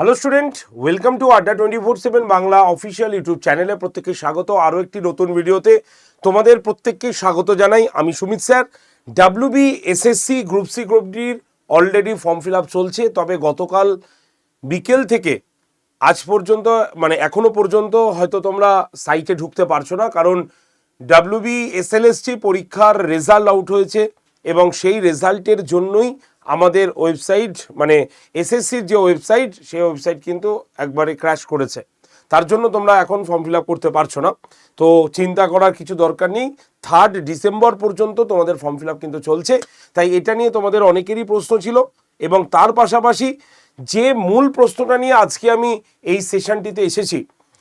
Hello student welcome to Adda twenty four seven Bangla official YouTube চ্যানেলে প্রত্যেককে স্বাগত। আরও একটি নতুন ভিডিওতে তোমাদের প্রত্যেককে স্বাগত জানাই। আমি Sumit sir. WB SSC group C group ডির অলরেডি ফর্ম ফিল আপ চলছে। তবে গতকাল বিকেল থেকে আজ পর্যন্ত মানে এখনও পর্যন্ত হয়তো তোমরা সাইটে ঢুকতে পারছ না। কারণ ডাব্লিউবি এসএলএসটি পরীক্ষার রেজাল্ট আউট হয়েছে এবং সেই রেজাল্টের জন্যই আমাদের ওয়েবসাইট মানে এসএসসির যে ওয়েবসাইট, সেই ওয়েবসাইট কিন্তু একবারে ক্র্যাশ করেছে। তার জন্য তোমরা এখন ফর্ম ফিল করতে পারছ না। তো চিন্তা করার কিছু দরকার নেই। থার্ড ডিসেম্বর পর্যন্ত তোমাদের ফর্ম ফিল কিন্তু চলছে। তাই এটা নিয়ে তোমাদের অনেকেরই প্রশ্ন ছিল এবং তার পাশাপাশি যে মূল প্রশ্নটা নিয়ে আজকে আমি এই সেশনটিতে এসেছি,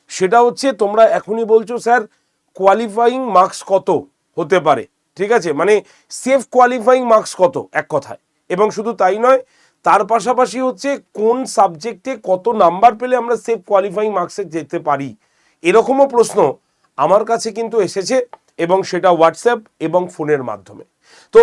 সেটা হচ্ছে তোমরা এখনই বলছো, স্যার কোয়ালিফাইং মার্কস কত? হতে পারে। ঠিক আছে? মানে সেফ কোয়ালিফাইং মার্কস কত? এক কথায়। এবং শুধু তাই নয়, তার পাশাপাশি হচ্ছে কোন সাবজেক্টে কত নাম্বার পেলে আমরা সেফ কোয়ালিফাইং মার্কসে যেতে পারি? এরকমও প্রশ্ন আমার কাছে কিন্তু এসেছে এবং সেটা হোয়াটসঅ্যাপ এবং ফোনের মাধ্যমে। তো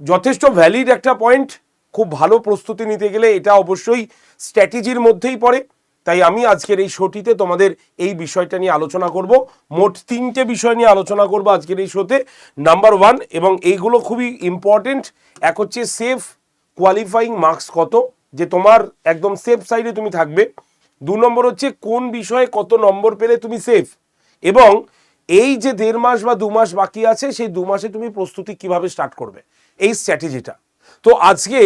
যথেষ্ট ভ্যালিড একটা পয়েন্ট খুব ভালো প্রস্তুতি নিতে গেলে এটা অবশ্যই স্ট্র্যাটেজির মধ্যেই পড়ে। তাই আমি আজকের এই শোটিতে তোমাদের এই বিষয়টা নিয়ে আলোচনা করব। মোট তিনটে বিষয় নিয়ে আলোচনা করব আজকের এই শোতে। নাম্বার ওয়ান এবং এইগুলো খুবই ইম্পর্টেন্ট এক হচ্ছে সেফ কোয়ালিফাইং মার্কস কত? যে তোমার একদম সেফ সাইডে তুমি থাকবে। দু নম্বর হচ্ছে কোন বিষয়ে কত নম্বর পেলে তুমি সেফ এবং এই যে দেড় মাস বা দু মাস বাকি আছে, সেই দু মাসে তুমি প্রস্তুতি কীভাবে স্টার্ট করবে? এই স্ট্র্যাটেজিটা তো আজকে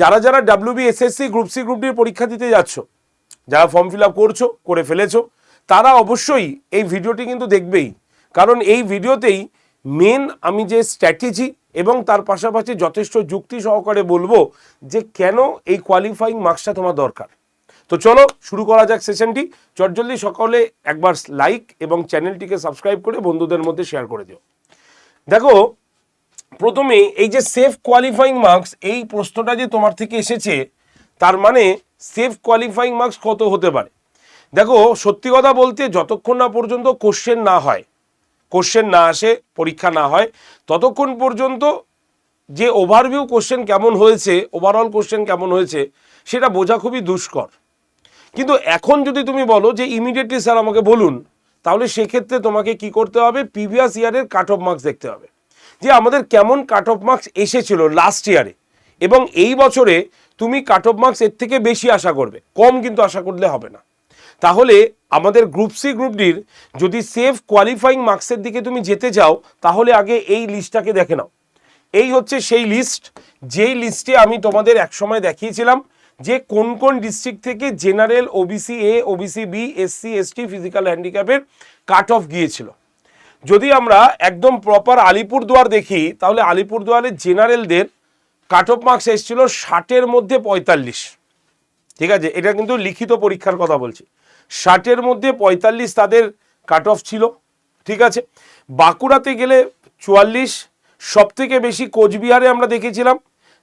যারা যারা WB SSC group C group ডির পরীক্ষা দিতে যাচ্ছ, যারা ফর্ম ফিল আপ করছ, করে ফেলেছো, তারা অবশ্যই এই ভিডিওটি কিন্তু দেখবেই। কারণ এই ভিডিওতেই মেন আমি যে স্ট্র্যাটেজি এবং তার পাশাপাশি যথেষ্ট যুক্তি সহকারে বলব যে কেন এই কোয়ালিফাইং মার্কসটা তোমার দরকার। তো চলো শুরু করা যাক সেশনটি চটজলদি সকলে একবার লাইক এবং চ্যানেলটিকে সাবস্ক্রাইব করে বন্ধুদের মধ্যে শেয়ার করে দিও। দেখো, প্রথমে এই যে সেফ কোয়ালিফাইং মার্কস এই প্রশ্নটা যে তোমার থেকে এসেছে, তার মানে সেফ কোয়ালিফাইং মার্কস কত হতে পারে? দেখো, সত্যি কথা বলতে যতক্ষণ না পর্যন্ত কোশ্চেন না হয় কোশ্চেন না আসে, পরীক্ষা না হয়, ততক্ষণ পর্যন্ত যে ওভারভিউ কোশ্চেন কেমন হয়েছে ওভারঅল কোশ্চেন কেমন হয়েছে, সেটা বোঝা খুবই দুষ্কর। কিন্তু এখন যদি তুমি বলো যে ইমিডিয়েটলি স্যার আমাকে বলুন, তাহলে সেক্ষেত্রে তোমাকে কি করতে হবে? প্রিভিয়াস ইয়ারের কাট অফ মার্কস দেখতে হবে। যে আমাদের কেমন কাট অফ মার্কস এসেছিল লাস্ট ইয়ারে এবং এই বছরে তুমি কাট অফ মার্কস এর থেকে বেশি আশা করবে। কম কিন্তু আশা করলে হবে না। তাহলে আমাদের গ্রুপ সি গ্রুপ ডির যদি সেফ কোয়ালিফাইং মার্কসের দিকে তুমি যেতে চাও তাহলে আগে এই লিস্টটাকে দেখে নাও। এই হচ্ছে সেই লিস্ট যেই লিস্টে আমি তোমাদের একসময় দেখিয়েছিলাম যে কোন কোন ডিস্ট্রিক্ট থেকে general OBC A OBC B SC ST physical হ্যান্ডিক্যাপের cut off গিয়েছিল। যদি আমরা একদম প্রপার আলিপুরদুয়ার দেখি, তাহলে আলিপুরদুয়ারের জেনারেলদের কাট অফ মার্কস এসেছিল ষাটের মধ্যে পঁয়তাল্লিশ। ঠিক আছে? এটা কিন্তু লিখিত পরীক্ষার কথা বলছি। ষাটের মধ্যে পঁয়তাল্লিশ তাদের কাট অফ ছিল, ঠিক আছে? বাঁকুড়াতে গেলে চুয়াল্লিশ সব থেকে বেশি কোচবিহারে আমরা দেখেছিলাম।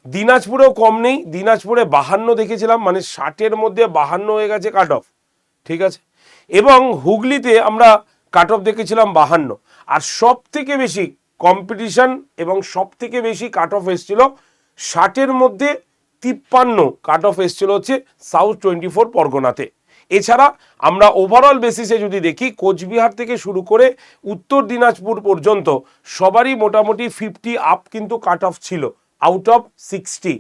দিনাজপুরেও কম নেই, দিনাজপুরে বাহান্ন দেখেছিলাম মানে ষাটের মধ্যে বাহান্ন হয়ে গেছে কাট অফ ঠিক আছে? এবং হুগলিতে আমরা কাট অফ দেখেছিলাম বাহান্ন। আর সব থেকে বেশি কম্পিটিশন এবং সব থেকে বেশি কাট অফ এসেছিল, ষাটের মধ্যে তিপ্পান্ন কাট অফ এসেছিল হচ্ছে সাউথ টোয়েন্টি ফোর পরগনাতে। এছাড়া আমরা ওভারঅল বেসিসে যদি দেখি, কোচবিহার থেকে শুরু করে উত্তর দিনাজপুর পর্যন্ত সবারই মোটামুটি ফিফটি আপ কিন্তু কাট অফ ছিল আউট অফ সিক্সটি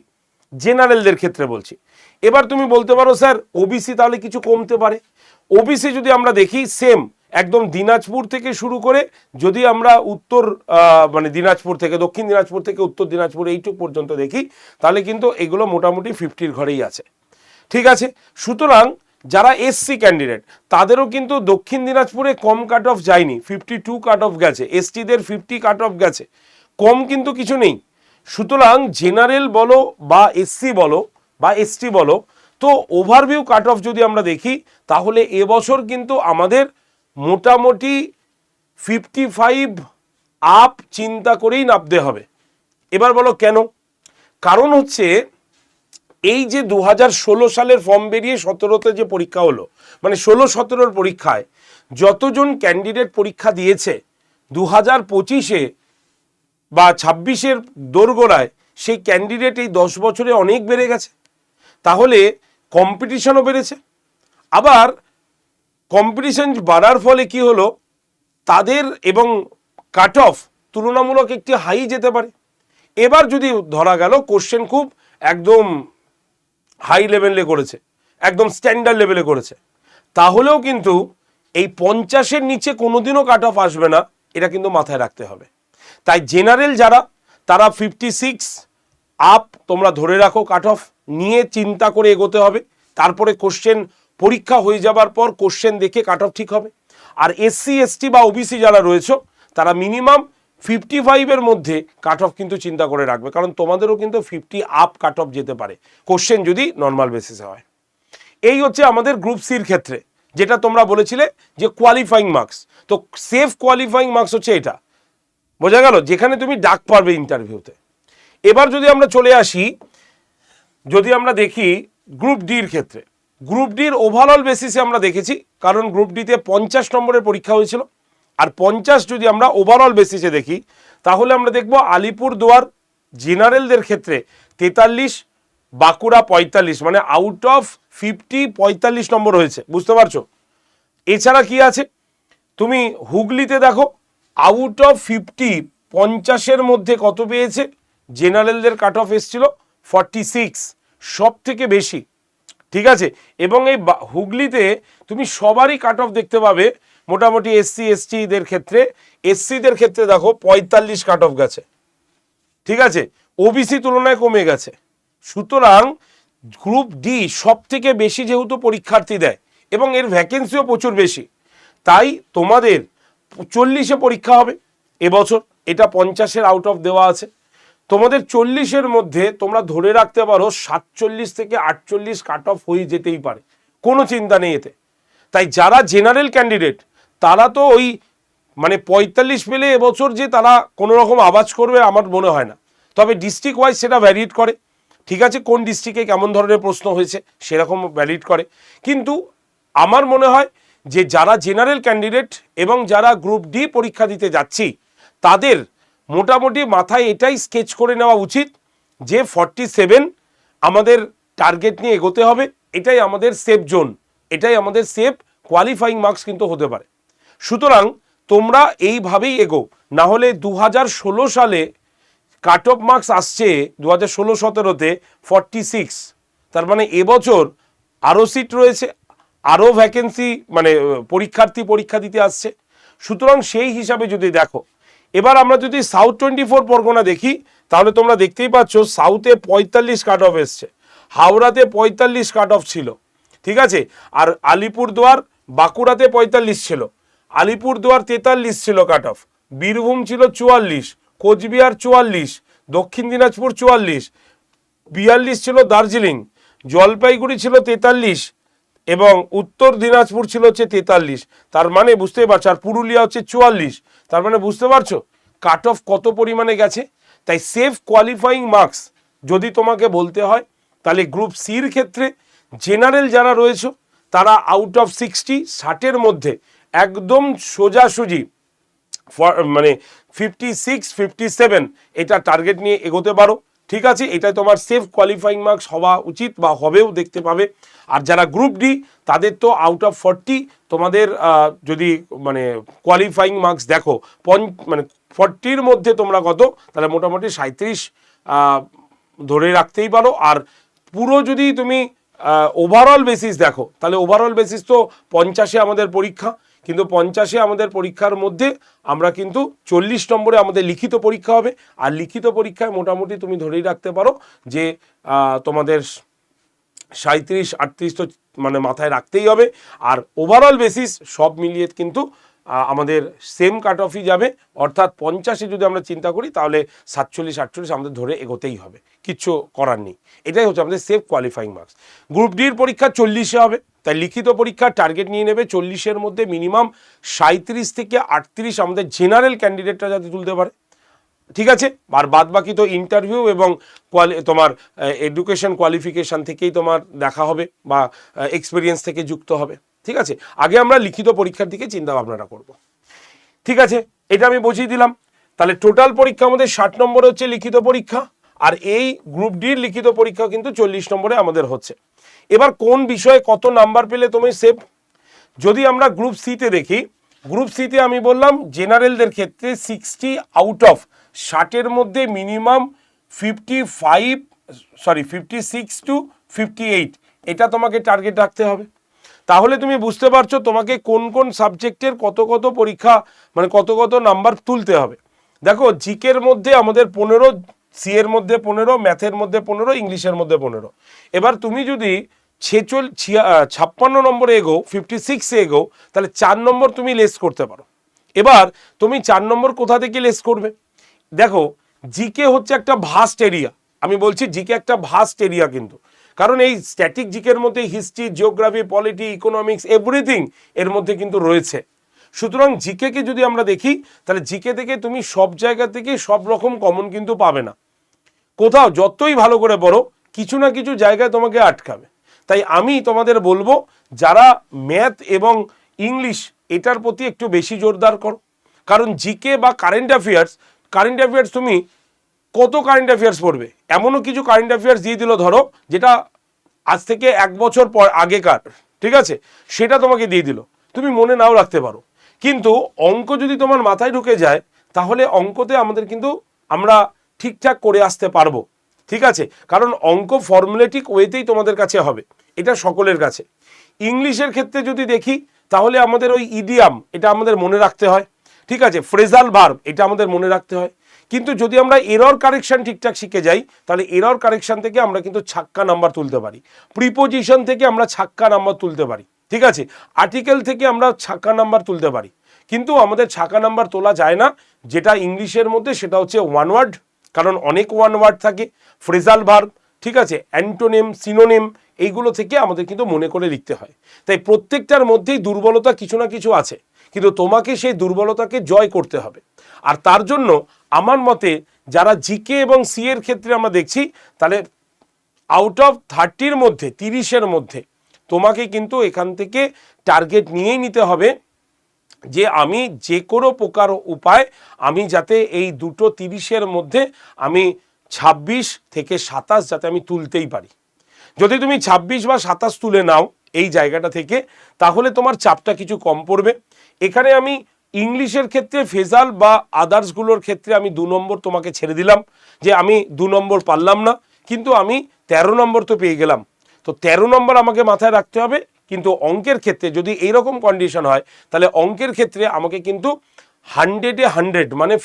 জেনারেলদের ক্ষেত্রে বলছি। এবার তুমি বলতে পারো, স্যার ওবিসি তাহলে কিছু কমতে পারে। ওবিসি যদি আমরা দেখি সেম একদম দিনাজপুর থেকে শুরু করে যদি আমরা উত্তর মানে দিনাজপুর থেকে, দক্ষিণ দিনাজপুর থেকে উত্তর দিনাজপুর এইটুক পর্যন্ত দেখি, তাহলে কিন্তু এগুলো মোটামুটি ফিফটির ঘরেই আছে। ঠিক আছে? সুতরাং যারা এসসি ক্যান্ডিডেট তাদেরও কিন্তু দক্ষিণ দিনাজপুরে কম কাট অফ যায়নি ফিফটি টু কাট অফ গেছে এসটিদের ফিফটি কাট অফ গেছে, কম কিন্তু কিছু নেই। সুতরাং জেনারেল বলো বা এসসি বলো বা এসটি বলো, তো ওভারভিউ কাট অফ যদি আমরা দেখি, তাহলে এবছর কিন্তু আমাদের মোটামুটি ফিফটি ফাইভ আপ চিন্তা করেই নামতে হবে। এবার বলো কেন? কারণ হচ্ছে এই যে দু হাজার ষোলো সালের ফর্ম বেরিয়ে সতেরোতে যে পরীক্ষা হলো মানে ষোলো সতেরোর পরীক্ষায় যতজন ক্যান্ডিডেট পরীক্ষা দিয়েছে দু হাজার পঁচিশে বা ছাব্বিশের দোরগোড়ায় সেই ক্যান্ডিডেট এই দশ বছরে অনেক বেড়ে গেছে। তাহলে কম্পিটিশনও বেড়েছে। আবার কম্পিটিশন বাড়ার ফলে কি হলো, তাদের এবং কাট অফ তুলনামূলক একটি হাই যেতে পারে। এবার যদি ধরা গেল কোশ্চেন খুব একদম হাই লেভেলে করেছে, একদম স্ট্যান্ডার্ড লেভেলে করেছে। তাহলেও কিন্তু এই পঞ্চাশের নিচে কোনোদিনও কাট অফ আসবে না, এটা কিন্তু মাথায় রাখতে হবে। তাই জেনারেল যারা, তারা ফিফটি সিক্স আপ তোমরা ধরে রাখো কাট অফ নিয়ে চিন্তা করে এগোতে হবে। তারপরে কোশ্চেন পরীক্ষা হয়ে যাবার পর কোশ্চেন দেখে কাট অফ ঠিক হবে। আর এসসি এসটি বা ওবিসি যারা রয়েছে, তারা মিনিমাম ফিফটি ফাইভের মধ্যে কাট অফ কিন্তু চিন্তা করে রাখবে। কারণ তোমাদেরও কিন্তু ফিফটি আপ কাট অফ যেতে পারে। কোশ্চেন যদি নর্মাল বেসিসে হয়। এই হচ্ছে আমাদের গ্রুপ সির ক্ষেত্রে। যেটা তোমরা বলেছিলে যে কোয়ালিফাইং মার্কস তো সেফ কোয়ালিফাইং মার্কস হচ্ছে এটা। বোঝা গেল? যেখানে তুমি ডাক পারবে ইন্টারভিউতে এবার যদি আমরা চলে আসি, যদি আমরা দেখি গ্রুপ ডির ক্ষেত্রে। গ্রুপ ডির ওভারঅল বেসিসে আমরা দেখেছি। কারণ গ্রুপ ডিতে পঞ্চাশ নম্বরের পরীক্ষা হয়েছিল। আর পঞ্চাশ যদি আমরা ওভারঅল বেসিসে দেখি, তাহলে আমরা দেখব আলিপুর দুয়ার জেনারেলদের ক্ষেত্রে তেতাল্লিশ, বাঁকুড়া পঁয়তাল্লিশ মানে আউট অফ ফিফটি পঁয়তাল্লিশ নম্বর হয়েছে। বুঝতে পারছ? এছাড়া কি আছে? তুমি হুগলিতে দেখো আউট অফ ফিফটি পঞ্চাশের মধ্যে কত পেয়েছে? জেনারেলদের কাট অফ এসছিল ফর্টি সিক্স সব থেকে বেশি। ঠিক আছে? এবং এই হুগলিতে তুমি সবারই কাট অফ দেখতে পাবে মোটামুটি এসসি, এসটিদের ক্ষেত্রে, এসসিদের ক্ষেত্রে দেখো পঁয়তাল্লিশ কাট অফ গেছে। ঠিক আছে? ওবিসি তুলনায় কমে গেছে। সুতরাং গ্রুপ ডি সব থেকে বেশি যেহেতু পরীক্ষার্থী দেয় এবং এর ভ্যাকেন্সিও প্রচুর বেশি, তাই তোমাদের চল্লিশে পরীক্ষা হবে এবছর। এটা পঞ্চাশের আউট অফ দেওয়া আছে। তোমাদের চল্লিশের মধ্যে তোমরা ধরে রাখতে পারো সাতচল্লিশ থেকে আটচল্লিশ কাট অফ হয়ে যেতেই পারে। কোনো চিন্তা নেই এতে। তাই যারা জেনারেল ক্যান্ডিডেট তারা তো ওই মানে পঁয়তাল্লিশ পেলে এবছর যে তারা কোনো রকম আওয়াজ করবে আমার মনে হয় না। তবে ডিস্ট্রিক্ট ওয়াইজ সেটা ভ্যারিড করে। ঠিক আছে, কোন ডিস্ট্রিক্টে কেমন ধরনের প্রশ্ন হয়েছে সেরকম ভ্যালিড করে। কিন্তু আমার মনে হয় যে যারা জেনারেল ক্যান্ডিডেট এবং যারা গ্রুপ ডি পরীক্ষা দিতে যাচ্ছি, তাদের মোটামুটি মাথায় এটাই স্কেচ করে নেওয়া উচিত যে ফর্টি সেভেন আমাদের টার্গেট নিয়ে এগোতে হবে। এটাই আমাদের সেফ জোন এটাই আমাদের সেফ কোয়ালিফাইং মার্কস কিন্তু হতে পারে। সুতরাং তোমরা এইভাবেই এগো। না হলে দু হাজার ষোলো সালে কাট অফ মার্কস আসছে দু হাজার ষোলো সতেরোতে ফর্টি সিক্স। তার মানে এবছর আরও সিট রয়েছে, আরও ভ্যাকেন্সি মানে পরীক্ষার্থী পরীক্ষা দিতে আসছে। সুতরাং সেই হিসাবে যদি দেখো, এবার আমরা যদি সাউথ টোয়েন্টি ফোর পরগনা দেখি, তাহলে তোমরা দেখতেই পাচ্ছ সাউথে পঁয়তাল্লিশ কাট অফ এসছে, হাওড়াতে পঁয়তাল্লিশ কাট অফ ছিল, ঠিক আছে? আর আলিপুরদুয়ার বাঁকুড়াতে পঁয়তাল্লিশ ছিল। আলিপুরদুয়ার তেতাল্লিশ ছিল কাট অফ বীরভূম ছিল চুয়াল্লিশ, কোচবিহার চুয়াল্লিশ, দক্ষিণ দিনাজপুর চুয়াল্লিশ, বিয়াল্লিশ ছিল দার্জিলিং, জলপাইগুড়ি ছিল তেতাল্লিশ এবং উত্তর দিনাজপুর ছিল হচ্ছে তেতাল্লিশ। তার মানে বুঝতেই পারছ, আর পুরুলিয়া হচ্ছে চুয়াল্লিশ। তার মানে বুঝতে পারছ কাট অফ কত পরিমাণে গেছে? তাই সেফ কোয়ালিফাইং মার্কস যদি তোমাকে বলতে হয়, তাহলে গ্রুপ সির ক্ষেত্রে জেনারেল যারা রয়েছে, তারা আউট অফ সিক্সটি ষাটের মধ্যে একদম সোজাসুজি। মানে ফিফটি সিক্স ফিফটি সেভেন এটা টার্গেট নিয়ে এগোতে পারো। ঠিক আছে, এটাই তোমার সেফ কোয়ালিফাইং মার্কস হওয়া উচিত বা হবেও দেখতে পাবে। আর যারা গ্রুপ ডি তাদের তো আউট অফ ফর্টি তোমাদের যদি মানে কোয়ালিফাইং মার্কস দেখো পঞ্চ মানে ফর্টির মধ্যে তোমরা কত? তাহলে মোটামুটি সাঁত্রিশ ধরে রাখতেই পারো। আর পুরো যদি তুমি ওভারঅল বেসিস দেখো, তাহলে ওভারঅল বেসিস তো পঞ্চাশে আমাদের পরীক্ষা। কিন্তু পঞ্চাশে আমাদের পরীক্ষার মধ্যে আমরা কিন্তু চল্লিশ নম্বরে আমাদের লিখিত পরীক্ষা হবে। আর লিখিত পরীক্ষায় মোটামুটি তুমি ধরেই রাখতে পারো যে তোমাদের সাঁত্রিশ আটত্রিশ তো মানে মাথায় রাখতেই হবে। আর ওভারঅল বেসিস সব মিলিয়ে কিন্তু আমাদের সেম কাট অফই যাবে। অর্থাৎ পঞ্চাশে যদি আমরা চিন্তা করি, তাহলে সাতচল্লিশ, আটচল্লিশ আমাদের ধরে এগোতেই হবে। কিচ্ছু করার নেই। এটাই হচ্ছে আমাদের সেফ কোয়ালিফাইং মার্কস গ্রুপ ডির পরীক্ষা চল্লিশে হবে। তাই লিখিত পরীক্ষার টার্গেট নিয়ে নেবে চল্লিশের মধ্যে মিনিমাম সাঁত্রিশ থেকে আটত্রিশ আমাদের জেনারেল ক্যান্ডিডেটরা যাতে তুলতে পারে। ঠিক আছে? আর বাদ বাকি তো ইন্টারভিউ এবং তোমার এডুকেশন কোয়ালিফিকেশান থেকেই তোমার দেখা হবে বা এক্সপিরিয়েন্স থেকে যুক্ত হবে। ঠিক আছে? আগে আমরা লিখিত পরীক্ষার দিকে চিন্তা ভাবনাটা করব। ঠিক আছে? এটা আমি বুঝিয়ে দিলাম। তাহলে টোটাল পরীক্ষা আমাদের ষাট নম্বর হচ্ছে লিখিত পরীক্ষা, আর এই গ্রুপ ডির লিখিত পরীক্ষা কিন্তু চল্লিশ নম্বরে আমাদের হচ্ছে। এবার কোন বিষয়ে কত নাম্বার পেলে তুমি সেভ যদি আমরা গ্রুপ সিতে দেখি গ্রুপ সিতে আমি বললাম জেনারেলদের ক্ষেত্রে সিক্সটি আউট অফ ষাটের মধ্যে minimum fifty five sorry fifty six to fifty eight এটা তোমাকে টার্গেট রাখতে হবে। তাহলে তুমি বুঝতে পারছ তোমাকে কোন কোন সাবজেক্টের কত কত পরীক্ষা মানে কত কত নাম্বার তুলতে হবে। দেখো জিকের মধ্যে আমাদের পনেরো, সি এর মধ্যে পনেরো ম্যাথের মধ্যে পনেরো ইংলিশের মধ্যে পনেরো। এবার তুমি যদি ছেচল ছাপ্পান্ন নম্বরে এগো ফিফটি সিক্সে এগো তাহলে চার নম্বর তুমি লেস করতে পারো। এবার তুমি চার নম্বর কোথা থেকে লেস করবে? দেখো, জিকে হচ্ছে একটা ভাস্ট এরিয়া আমি বলছি জিকে একটা ভাস্ট এরিয়া কিন্তু। কারণ এই স্ট্যাটিক জিকের মধ্যে history geography polity economics everything এর মধ্যে কিন্তু রয়েছে। সুতরাং জিকেকে যদি আমরা দেখি, তাহলে জিকে থেকে তুমি সব জায়গা থেকে সব রকম কমন কিন্তু পাবে না। কোথাও যতই ভালো করে পড়ো, কিছু না কিছু জায়গায় তোমাকে আটকাবে। তাই আমি তোমাদের বলব, যারা ম্যাথ এবং ইংলিশ এটার প্রতি একটু বেশি জোরদার করো। কারণ জিকে বা কারেন্ট অ্যাফেয়ার্স কারেন্ট অ্যাফেয়ার্স তুমি কত কারেন্ট অ্যাফেয়ার্স পড়বে? এমনও কিছু কারেন্ট অ্যাফেয়ার্স দিয়ে দিল, ধরো, যেটা আজ থেকে এক বছর পর আগেকার, ঠিক আছে? সেটা তোমাকে দিয়ে দিল। তুমি মনে নাও রাখতে পারো। কিন্তু অঙ্ক যদি তোমার মাথায় ঢুকে যায়, তাহলে অঙ্কতে আমাদের কিন্তু আমরা ঠিকঠাক করে আসতে পারব, ঠিক আছে? কারণ অঙ্ক ফর্মুলেটিক ওয়েতেই তোমাদের কাছে হবে। এটা সকলের কাছে। ইংলিশের ক্ষেত্রে যদি দেখি, তাহলে আমাদের ওই ইডিয়াম এটা আমাদের মনে রাখতে হয়, ঠিক আছে? ফ্রেজাল ভার্ব এটা আমাদের মনে রাখতে হয়। কিন্তু যদি আমরা এরর কারেকশন ঠিকঠাক শিখে যাই, তাহলে এরর কারেকশন থেকে আমরা কিন্তু ছাক্কা নাম্বার তুলতে পারি। প্রিপোজিশন থেকে আমরা ছাক্কা নাম্বার তুলতে পারি, ঠিক আছে? আর্টিকেল থেকে আমরা ছাক্কা নাম্বার তুলতে পারি। কিন্তু আমাদের ছাকা নাম্বার তোলা যায় না, যেটা ইংলিশের মধ্যে সেটা হচ্ছে ওয়ান ওয়ার্ড কারণ অনেক ওয়ান ওয়ার্ড থাকে ফ্রেজাল ভার্ব ঠিক আছে? অ্যান্টোনেম সিনোনেম এইগুলো থেকে আমাদের কিন্তু মনে করে লিখতে হয়। তাই প্রত্যেকটার মধ্যেই দুর্বলতা কিছু না কিছু আছে, কিন্তু তোমাকে সেই দুর্বলতাকে জয় করতে হবে। আর তার জন্য আমার মতে যারা জিকে এবং সি এর ক্ষেত্রে আমরা দেখছি, তাহলে আউট অফ থার্টির মধ্যে, তিরিশের মধ্যে, তোমাকে কিন্তু এখান থেকে টার্গেট নিয়েই নিতে হবে যে আমি যে কোনো প্রকার উপায়, আমি যাতে এই দুটো তিরিশের মধ্যে আমি ছাব্বিশ থেকে সাতাশ যাতে আমি তুলতেই পারি। যদি তুমি ছাব্বিশ বা সাতাশ তুলে নাও এই জায়গাটা থেকে, তাহলে তোমার চাপটা কিছু কম পড়বে। এখানে আমি ইংলিশের ক্ষেত্রে ফেজাল বা আদার্সগুলোর ক্ষেত্রে আমি দু নম্বর তোমাকে ছেড়ে দিলাম, যে আমি দু নম্বর পারলাম না, কিন্তু আমি তেরো নম্বর তো পেয়ে গেলাম। তো তেরো নম্বর আমাকে মাথায় রাখতে হবে, কিন্তু অঙ্কের ক্ষেত্রে যদি এইরকম কন্ডিশন হয়, তাহলে অঙ্কের ক্ষেত্রে আমাকে কিন্তু হান্ড্রেডে হান্ড্রেড মানে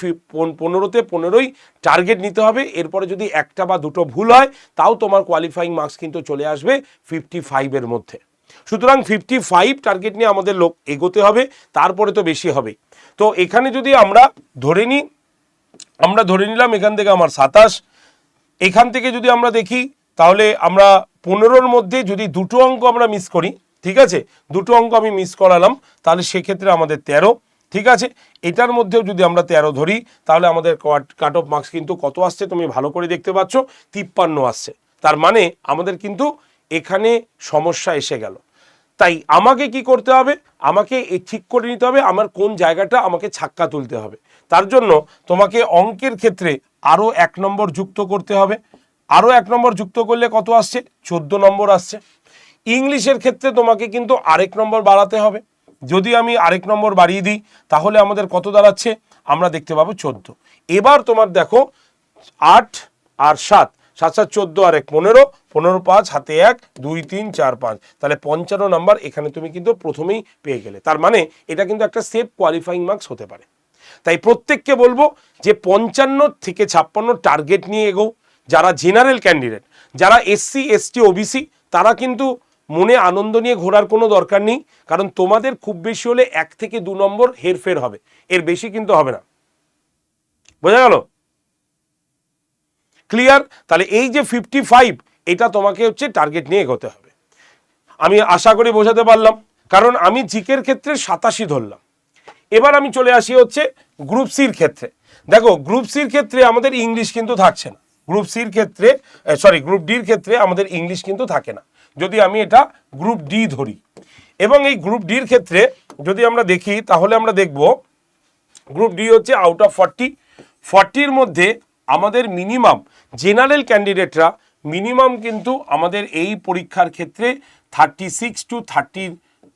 পনেরোতে পনেরোই টার্গেট নিতে হবে। এরপরে যদি একটা বা দুটো ভুল হয়, তাও তোমার কোয়ালিফাইং মার্কস কিন্তু চলে আসবে ফিফটি ফাইভের মধ্যে। সুতরাং ফিফটি ফাইভ টার্গেট নিয়ে আমাদের লোক এগোতে হবে, তারপরে তো বেশি হবে। তো এখানে যদি আমরা ধরে নিই, আমরা ধরে নিলাম এখান থেকে আমার সাতাশ, এখান থেকে যদি আমরা দেখি, তাহলে আমরা পনেরোর মধ্যে যদি দুটো অঙ্ক আমরা মিস করি, ঠিক আছে? দুটো অঙ্ক আমি মিস করালাম, তাহলে সেক্ষেত্রে আমাদের তেরো, ঠিক আছে? এটার মধ্যেও যদি আমরা তেরো ধরি, তাহলে আমাদের কাট অফ মার্কস কিন্তু কত আসছে? তুমি ভালো করে দেখতে পাচ্ছ, তিপ্পান্ন আসছে। তার মানে আমাদের কিন্তু এখানে সমস্যা এসে গেল। তাই আমাকে কি করতে হবে? আমাকে ঠিক করে নিতে হবে, আমার কোন জায়গাটা আমাকে ছাক্কা তুলতে হবে। তার জন্য তোমাকে অঙ্কের ক্ষেত্রে আরও এক নম্বর যুক্ত করতে হবে। আরও এক নম্বর যুক্ত করলে কত আসছে? চোদ্দ নম্বর আসছে। ইংলিশের ক্ষেত্রে তোমাকে কিন্তু আরেক নম্বর বাড়াতে হবে। যদি আমি আরেক নম্বর বাড়িয়ে দিই, তাহলে আমাদের কত দাঁড়াচ্ছে? আমরা দেখতে পাবো চোদ্দ। এবার তোমার দেখো, আট আর সাত সাত সাত চোদ্দ আর এক পনেরো পনেরো পাঁচ, হাতে এক, দুই, তিন, চার, পাঁচ। তাহলে পঞ্চান্ন নাম্বার, এখানে তুমি কিন্তু প্রথমেই পেয়ে গেলে। তার মানে এটা কিন্তু একটা সেফ কোয়ালিফাইং মার্কস হতে পারে। তাই প্রত্যেককে বলব যে পঞ্চান্ন থেকে ছাপ্পান্ন টার্গেট নিয়ে এগো। যারা জেনারেল ক্যান্ডিডেট যারা এসসি এসটি ওবিসি তারা কিন্তু মনে আনন্দ নিয়ে ঘোরার কোনো দরকার নেই। কারণ তোমাদের খুব বেশি হলে এক থেকে দু নম্বর হেরফের হবে। এর বেশি কিন্তু হবে না। বোঝা গেল? ক্লিয়ার তাহলে এই যে ফিফটি ফাইভ এটা তোমাকে হচ্ছে টার্গেট নিয়ে এগোতে হবে। আমি আশা করি বোঝাতে পারলাম, কারণ আমি জিকের ক্ষেত্রে সাতাশি ধরলাম। এবার আমি চলে আসি হচ্ছে গ্রুপ সির ক্ষেত্রে। দেখো গ্রুপ সির ক্ষেত্রে আমাদের ইংলিশ কিন্তু থাকছে না। গ্রুপ সির ক্ষেত্রে সরি গ্রুপ ডির ক্ষেত্রে আমাদের ইংলিশ কিন্তু থাকে না। যদি আমি এটা গ্রুপ ডি ধরি, এবং এই গ্রুপ ডির ক্ষেত্রে যদি আমরা দেখি, তাহলে আমরা দেখব গ্রুপ ডি হচ্ছে আউট অফ ফর্টি ফর্টির মধ্যে আমাদের মিনিমাম জেনারেল ক্যান্ডিডেটরা মিনিমাম কিন্তু আমাদের এই পরীক্ষার ক্ষেত্রে thirty six to thirty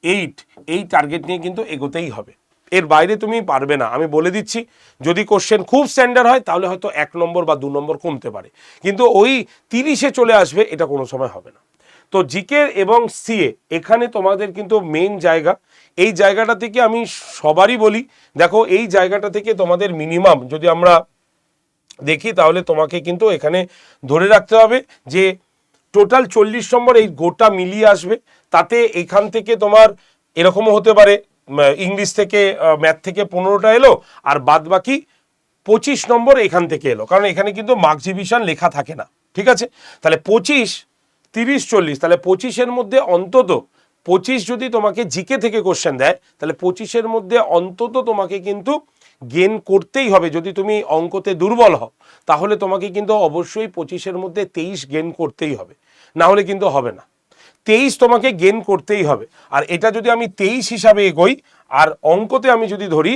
eight এই টার্গেট নিয়ে কিন্তু এগোতেই হবে। এর বাইরে তুমি পারবে না। আমি বলে দিচ্ছি, যদি কোশ্চেন খুব স্ট্যান্ডার্ড হয়, তাহলে হয়তো এক নম্বর বা দু নম্বর কমতে পারে। কিন্তু ওই তিরিশে চলে আসবে, এটা কোনো সময় হবে না। তো জিকে এবং সিএ এখানে তোমাদের কিন্তু মেন জায়গা। এই জায়গাটা থেকে আমি সবারই বলি, দেখো এই জায়গাটা থেকে তোমাদের মিনিমাম যদি আমরা দেখি তাহলে তোমাকে কিন্তু এখানে ধরে রাখতে হবে যে টোটাল চল্লিশ নম্বর এই গোটা মিলিয়ে আসবে, তাতে এখান থেকে তোমার এরকমও হতে পারে ইংলিশ থেকে ম্যাথ থেকে পনেরোটা এলো, আর বাদ বাকি পঁচিশ নম্বর এখান থেকে এলো, কারণ এখানে কিন্তু মার্কস ডিভিশন লেখা থাকে না, ঠিক আছে? তাহলে পঁচিশ, তিরিশ, চল্লিশ, তাহলে পঁচিশের মধ্যে অন্তত, পঁচিশ যদি তোমাকে জিকে থেকে কোশ্চেন দেয়, তাহলে পঁচিশের মধ্যে অন্তত তোমাকে কিন্তু গেন করতেই হবে। যদি তুমি অঙ্কতে দুর্বল হও, তাহলে তোমাকে কিন্তু অবশ্যই পঁচিশের মধ্যে তেইশ গেন করতেই হবে। না হলে কিন্তু হবে না। তেইশ তোমাকে গেন করতেই হবে। আর এটা যদি আমি তেইশ হিসাবে এগোই, আর অঙ্কতে আমি যদি ধরি,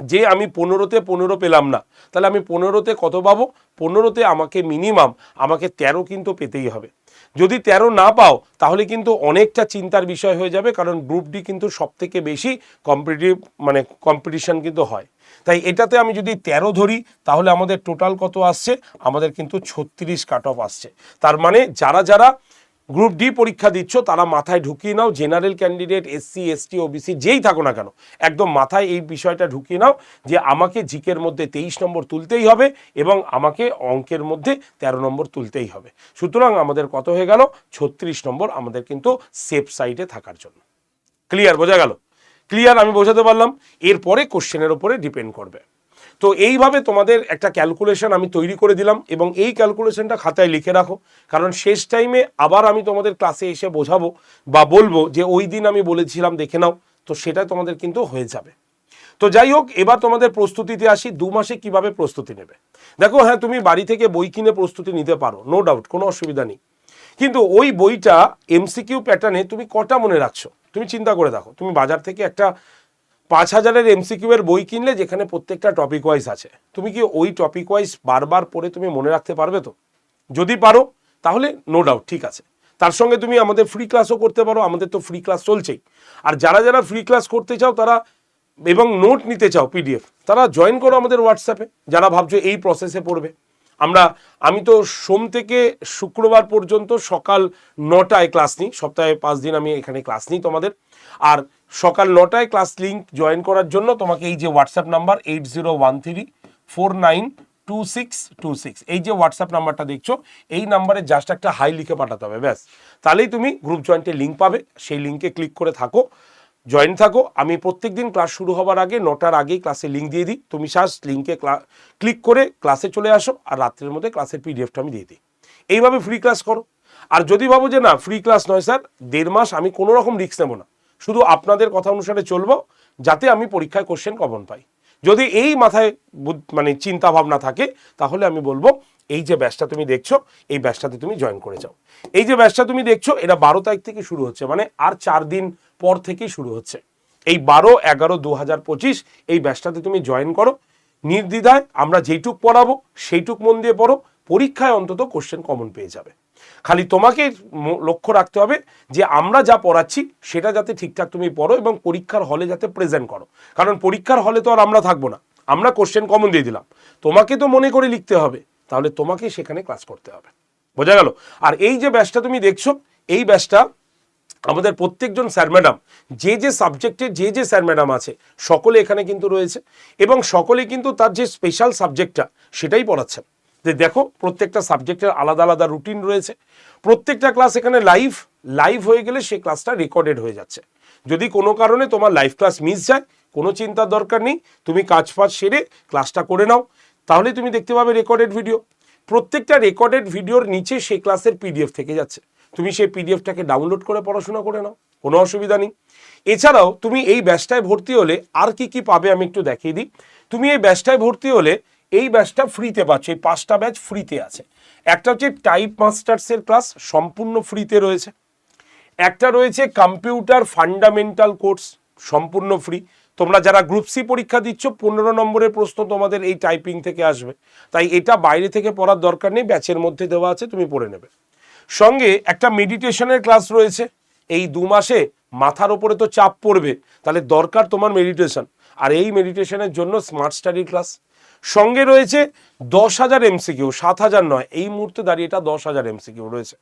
যে আমি পনেরোতে পনেরো পেলাম না, তাহলে আমি পনেরোতে কত পাবো? পনেরোতে আমাকে মিনিমাম আমাকে তেরো কিন্তু পেতেই হবে। যদি তেরো না পাও, তাহলে কিন্তু অনেকটা চিন্তার বিষয় হয়ে যাবে, কারণ গ্রুপ ডি কিন্তু সব থেকে বেশি কম্পিটিভ মানে কম্পিটিশন কিন্তু হয়। তাই এটাতে আমি যদি তেরো ধরি, তাহলে আমাদের টোটাল কত আসছে? আমাদের কিন্তু ছত্রিশ কাট অফ আসছে। তার মানে যারা যারা গ্রুপ ডি পরীক্ষা দিচ্ছ, তারা মাথায় ঢুকিয়ে নাও general candidate SC ST OBC যেই থাকো না কেন, একদম মাথায় এই বিষয়টা ঢুকিয়ে নাও যে আমাকে জিকের মধ্যে তেইশ নম্বর তুলতেই হবে এবং আমাকে অঙ্কের মধ্যে তেরো নম্বর তুলতেই হবে। সুতরাং আমাদের কত হয়ে গেল? ছত্রিশ নম্বর আমাদের কিন্তু সেফ সাইডে থাকার জন্য। ক্লিয়ার বোঝা গেল? ক্লিয়ার আমি বোঝাতে পারলাম। এরপরে কোশ্চেনের ওপরে ডিপেন্ড করবে। তো এইভাবে তোমাদের একটা ক্যালকুলেশন আমি তৈরি করে দিলাম এবং এই ক্যালকুলেশনটা খাতায় লিখে রাখো। কারণ শেষ টাইমে আবার আমি তোমাদের ক্লাসে এসে বোঝাবো বা বলব যে ওই দিন আমি বলেছিলাম, দেখে নাও। তো সেটা তোমাদের কিন্তু হয়ে যাবে। তো যাই হোক, এবার তোমাদের প্রস্তুতিতে আসি, দু মাসে কীভাবে প্রস্তুতি নেবে। দেখো হ্যাঁ তুমি বাড়ি থেকে বই কিনে প্রস্তুতি নিতে পারো নো ডাউট কোনো অসুবিধা নেই। কিন্তু ওই বইটা এমসিকিউ প্যাটার্নে তুমি কটা মনে রাখছো? তুমি চিন্তা করে দেখো, তুমি বাজার থেকে একটা পাঁচ হাজারের এমসিকিউ এর বই কিনলে যেখানে প্রত্যেকটা টপিক ওয়াইজ আছে। তুমি কি ওই টপিক ওয়াইজ বারবার পড়ে তুমি মনে রাখতে পারবে তো? যদি পারো, তাহলে নো ডাউট ঠিক আছে। তার সঙ্গে তুমি আমাদের ফ্রি ক্লাসও করতে পারো, আমাদের তো ফ্রি ক্লাস চলছেই। আর যারা যারা ফ্রি ক্লাস করতে চাও, তারা এবং নোট নিতে চাও পিডিএফ তারা জয়েন করো আমাদের হোয়াটসঅ্যাপে যারা ভাবছ এই প্রসেসে পড়বে আমরা, আমি তো সোম থেকে শুক্রবার পর্যন্ত সকাল নটায় ক্লাস নিই, সপ্তাহে পাঁচ দিন আমি এখানে ক্লাস নিই তোমাদের। আর সকাল নটায় ক্লাস লিঙ্ক জয়েন করার জন্য তোমাকে এই যে WhatsApp number eight zero one three four nine two six two six, এই যে হোয়াটসঅ্যাপ নাম্বারটা দেখছ, এই নাম্বারে জাস্ট একটা হাই লিখে পাঠাতে হবে, ব্যাস। তাহলেই তুমি গ্রুপ জয়েন্টের লিঙ্ক পাবে, সেই লিঙ্কে ক্লিক করে থাকো। জয়েন থাকো। আমি প্রত্যেক দিন ক্লাস শুরু হবার আগে নটার আগেই ক্লাসে লিঙ্ক দিয়ে দিই। তুমি জাস্ট লিঙ্কে ক্লিক করে ক্লাসে চলে আসো আর রাত্রের মধ্যে ক্লাসের পিডিএফটা আমি দিয়ে দিই। এইভাবে ফ্রি ক্লাস করো। আর যদি ভাবো যে না ফ্রি ক্লাস নয় স্যার, দেড় মাস আমি কোনো রকম রিস্ক নেব না। শুধু আপনাদের কথা অনুসারে চলবো, যাতে আমি পরীক্ষায় কোশ্চেন কমন পাই। যদি এই মাথায় মানে চিন্তা ভাবনা থাকে, তাহলে আমি বলব, এই যে ব্যাচটা তুমি দেখছ, এই ব্যাচটাতে তুমি জয়েন করে যাও। এই যে ব্যাচটা তুমি দেখছ, এটা বারো তারিখ থেকে শুরু হচ্ছে। মানে আর চার দিন পর থেকেই শুরু হচ্ছে। এই বারো, এগারো দু হাজার পঁচিশ এই ব্যাচটাতে তুমি জয়েন করো। নির্দ্বিধায় আমরা যেইটুক পড়াবো, সেইটুক মন দিয়ে পড়ো, পরীক্ষায় অন্তত কোশ্চেন কমন পেয়ে যাবে। খালি তোমাকে লক্ষ্য রাখতে হবে যে আমরা যা পড়াচ্ছি, সেটা যাতে ঠিকঠাক তুমি পড়ো এবং পরীক্ষার হলে যাতে প্রেজেন্ট করো। কারণ পরীক্ষার হলে তো আর আমরা থাকব না। আমরা কোশ্চেন কমন দিয়ে দিলাম। তোমাকে তো মনে করে লিখতে হবে, তাহলে তোমাকে সেখানে ক্লাস করতে হবে। বোঝা গেল? আর এই যে ব্যাচটা তুমি দেখছ, এই ব্যাচটা আমাদের প্রত্যেকজন স্যার ম্যাডাম, যে যে সাবজেক্টে যে যে স্যার ম্যাডাম আছে, সকলে এখানে কিন্তু রয়েছে এবং সকলে কিন্তু তার যে স্পেশাল সাবজেক্টটা সেটাই পড়াচ্ছেন। যে দেখো, প্রত্যেকটা সাবজেক্টের আলাদা আলাদা রুটিন রয়েছে। প্রত্যেকটা ক্লাস এখানে লাইভ লাইভ হয়ে গেলে সেই ক্লাসটা রেকর্ডেড হয়ে যাচ্ছে। যদি কোনো কারণে তোমার লাইভ ক্লাস মিস যায়, কোনো চিন্তার দরকার নেই, তুমি কাজ ফাজ সেরে ক্লাসটা করে নাও। তাহলে তুমি দেখতে পাবে রেকর্ডেড ভিডিও প্রত্যেকটা রেকর্ডেড ভিডিওর নিচে সেই ক্লাসের পিডিএফ থেকে যাচ্ছে। তুমি সেই পিডিএফটাকে ডাউনলোড করে পড়াশোনা করে নাও, কোনো অসুবিধা নেই। এছাড়াও তুমি এই ব্যাচটায় ভর্তি হলে আর কি কি পাবে আমি একটু দেখিয়ে দিই। তুমি এই ব্যাচটায় ভর্তি হলে এই ব্যাচটা ফ্রিতে পাচ্ছ, এই পাঁচটা ব্যাচ ফ্রিতে আছে। একটা হচ্ছে টাইপ মাস্টার্সের ক্লাস সম্পূর্ণ ফ্রিতে রয়েছে। একটা রয়েছে কম্পিউটার ফান্ডামেন্টাল কোর্স সম্পূর্ণ ফ্রি। তোমরা যারা গ্রুপ সি পরীক্ষা দিচ্ছ, পনেরো নম্বরের প্রশ্ন তোমাদের এই টাইপিং থেকে আসবে। তাই এটা বাইরে থেকে পড়ার দরকার নেই, ব্যাচের মধ্যে দেওয়া আছে, তুমি পড়ে নেবে। সঙ্গে একটা মেডিটেশনের ক্লাস রয়েছে। এই দু মাসে মাথার ওপরে তো চাপ পড়বে, তাহলে দরকার তোমার মেডিটেশন। আর এই মেডিটেশনের জন্য স্মার্ট স্টাডি ক্লাস। সঙ্গে রয়েছে দশ হাজার এমসিকিউ, সাত হাজার নয়, এই মুহূর্তে দাঁড়িয়ে এটা দশ হাজার এমসিকিউ রয়েছে।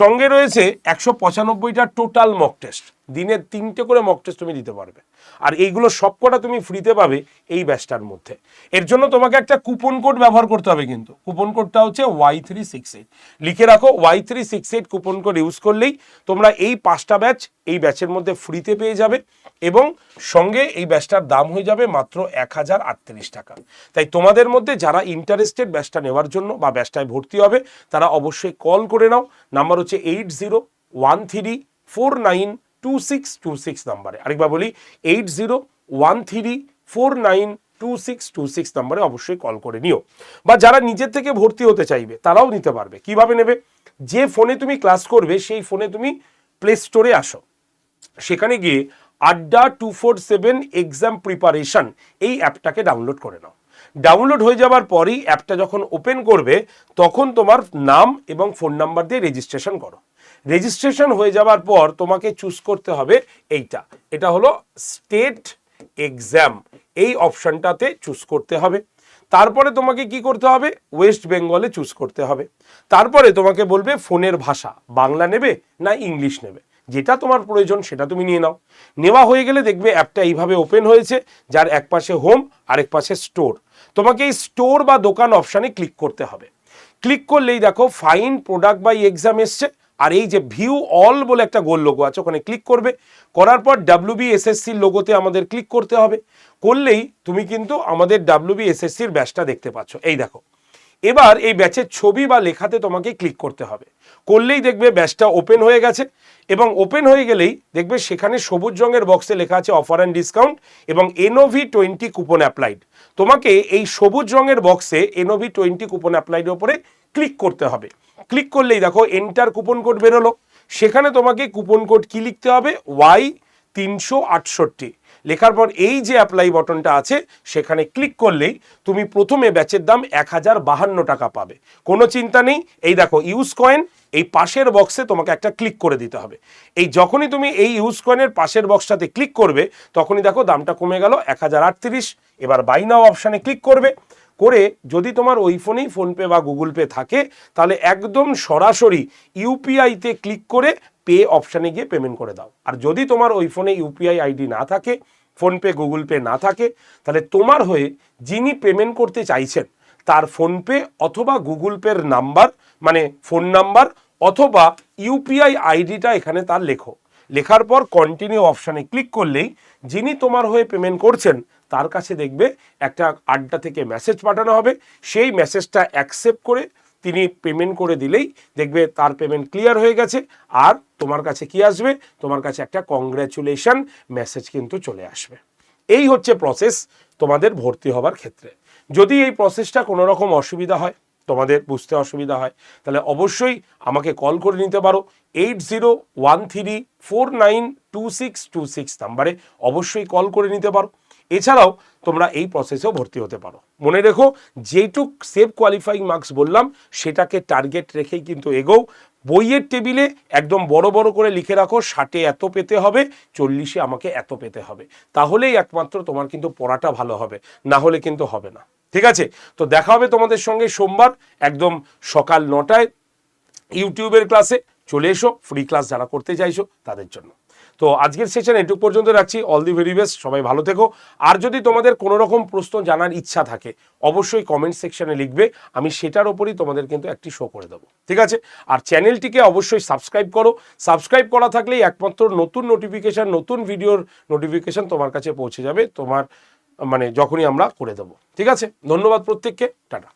সঙ্গে রয়েছে একশো পঁচানব্বইটা টোটাল মক টেস্ট, দিনে তিনটে করে মক টেস্ট তুমি দিতে পারবে। আর এইগুলো সবকটা তুমি ফ্রিতে পাবে এই ব্যাচটার মধ্যে। এর জন্য তোমাকে একটা কুপন কোড ব্যবহার করতে হবে কিন্তু। কুপন কোডটা হচ্ছে ওয়াই থ্রি সিক্স এইট লিখে রাখো Y three six eight coupon code use করলেই তোমরা এই পাঁচটা ব্যাচ এই ব্যাচের মধ্যে ফ্রিতে পেয়ে যাবে এবং সঙ্গে এই ব্যাচটার দাম হয়ে যাবে মাত্র এক হাজার আটত্রিশ টাকা। তাই তোমাদের মধ্যে যারা ইন্টারেস্টেড ব্যাচটা নেওয়ার জন্য বা ব্যাচটায় ভর্তি হবে, তারা অবশ্যই কল করে নাও। নাম্বার হচ্ছে eight zero one three four nine two six two six নাম্বারে। আরেকবার বলি eight zero one three four nine two six two six নাম্বারে অবশ্যই কল করে নিও। বা যারা নিজের থেকে ভর্তি হতে চাইবে, তারাও নিতে পারবে। কীভাবে নেবে? যে ফোনে তুমি ক্লাস করবে, সেই ফোনে তুমি প্লে স্টোরে আসো। সেখানে গিয়ে আড্ডা two four seven exam preparation এই অ্যাপটাকে ডাউনলোড করে নাও। ডাউনলোড হয়ে যাওয়ার পরই অ্যাপটা যখন ওপেন করবে, তখন তোমার নাম এবং ফোন নাম্বার দিয়ে রেজিস্ট্রেশন করো। রেজিস্ট্রেশন হয়ে যাওয়ার পর তোমাকে চুজ করতে হবে এইটা। এটা হলো স্টেট এক্সাম এই অপশানটাতে চুজ করতে হবে। তারপরে তোমাকে কি করতে হবে? ওয়েস্ট বেঙ্গলে চুজ করতে হবে। তারপরে তোমাকে বলবে ফোনের ভাষা। বাংলা নেবে না ইংলিশ নেবে? যেটা তোমার প্রয়োজন সেটা তুমি নিয়ে নাও। নেওয়া হয়ে গেলে দেখবে অ্যাপটা এইভাবে ওপেন হয়েছে, যার এক পাশে হোম আরেক পাশে স্টোর তোমাকে এই স্টোর বা দোকান অপশানে ক্লিক করতে হবে। ক্লিক করলেই দেখো ফাইন প্রোডাক্ট বাই এক্সাম এসছে। আর এই যে ভিউ অল বলে একটা গোল লোগো আছে, ওখানে ক্লিক করবে। করার পর ডাব্লিউবি এসএসসির লোগোতে আমাদের ক্লিক করতে হবে। করলেই তুমি কিন্তু আমাদের ডাব্লিউবি এসএসসির ব্যাচটা দেখতে পাচ্ছ। এই দেখো। এবার এই ব্যাচের ছবি বা লেখাতে তোমাকে ক্লিক করতে হবে। করলেই দেখবে ব্যাচটা ওপেন হয়ে গেছে এবং ওপেন হয়ে গেলেই দেখবে সেখানে সবুজ রঙের বক্সে লেখা আছে অফার অ্যান্ড ডিসকাউন্ট এবং এনওভি টোয়েন্টি কুপন অ্যাপ্লাইড তোমাকে এই সবুজ রঙের বক্সে এনওভি টোয়েন্টি কুপন অ্যাপ্লাইডের উপরে ক্লিক করতে হবে। ক্লিক করলেই দেখো এন্টার কুপন কোড বেরোলো। সেখানে তোমাকে কুপন কোড কি লিখতে হবে? ওয়াই তিনশো আটষট্টি। লেখার পর এই যে অ্যাপ্লাই বটনটা আছে, সেখানে ক্লিক করলেই তুমি প্রথমে ব্যাচের দাম এক হাজার বাহান্ন টাকা পাবে। কোনো চিন্তা নেই। এই দেখো ইউজ কয়েন এই পাশের বক্সে তোমাকে একটা ক্লিক করে দিতে হবে। এই যখনই তুমি এই ইউজ কয়েনের পাশের বক্সটাতে ক্লিক করবে, তখনই দেখো দামটা কমে গেল এক হাজার আটত্রিশ। এবার বাই নাও অপশানে ক্লিক করবে। করে যদি তোমার ওই ফোনেই ফোনপে বা গুগল পে থাকে, তাহলে একদম সরাসরি ইউপিআইতে ক্লিক করে পে অপশানে গিয়ে পেমেন্ট করে দাও। আর যদি তোমার ওই ফোনে ইউপিআই আইডি না থাকে, ফোনপে গুগল পে না থাকে, তাহলে তোমার হয়ে যিনি পেমেন্ট করতে চাইছেন, তার ফোনপে অথবা গুগল পের নাম্বার মানে ফোন নাম্বার অথবা ইউপিআই আইডিটা এখানে তার লেখো। লেখার পর কন্টিনিউ অপশানে ক্লিক করলেই যিনি তোমার হয়ে পেমেন্ট করছেন, তার কাছে দেখবে একটা আড্ডা থেকে মেসেজ পাঠানো হবে। সেই মেসেজটা অ্যাকসেপ্ট করে তিনি পেমেন্ট করে দিলেই দেখবে তার পেমেন্ট ক্লিয়ার হয়ে গেছে। আর তোমার কাছে কি আসবে? তোমার কাছে একটা কংগ্র্যাচুলেশন মেসেজ কিন্তু চলে আসবে। এই হচ্ছে প্রসেস তোমাদের ভর্তি হবার ক্ষেত্রে। যদি এই প্রসেসটা কোনো রকম অসুবিধা হয় তোমাদের বুঝতে অসুবিধা হয়, তাহলে অবশ্যই আমাকে কল করে নিতে পারো। Eight zero one three four nine two six two six নাম্বারে অবশ্যই কল করে নিতে পারো। এছাড়াও তোমরা এই প্রসেসেও ভর্তি হতে পারো। মনে রেখো, যেটুক সেভ কোয়ালিফাইং মার্কস বললাম, সেটাকে টার্গেট রেখেই কিন্তু এগোও। বইয়ের টেবিলে একদম বড় বড় করে লিখে রাখো, ষাটে এত পেতে হবে, চল্লিশে আমাকে এত পেতে হবে। তাহলেই একমাত্র তোমার কিন্তু পড়াটা ভালো হবে, না হলে কিন্তু হবে না। ঠিক আছে? তো দেখা হবে তোমাদের সঙ্গে সোমবার, একদম সকাল নটায় ইউটিউবের ক্লাসে। চলে এসো ফ্রি ক্লাস যারা করতে চাইছো তাদের জন্য। তো আজকের সেশন এটুক পর্যন্ত রাখছি। অল দি ভেরি বেস্ট সবাই ভালো থেকো। আর যদি তোমাদের কোনো রকম প্রশ্ন জানার ইচ্ছা থাকে, অবশ্যই কমেন্ট সেকশনে লিখবে। আমি সেটার ওপরই তোমাদের কিন্তু একটি শো করে দেবো। ঠিক আছে? আর চ্যানেলটিকে অবশ্যই সাবস্ক্রাইব করো। সাবস্ক্রাইব করা থাকলেই একমাত্র নতুন নোটিফিকেশান নতুন ভিডিওর নোটিফিকেশান তোমার কাছে পৌঁছে যাবে। তোমার মানে যখনই আমরা করে দেবো। ঠিক আছে? ধন্যবাদ প্রত্যেককে। টাটা।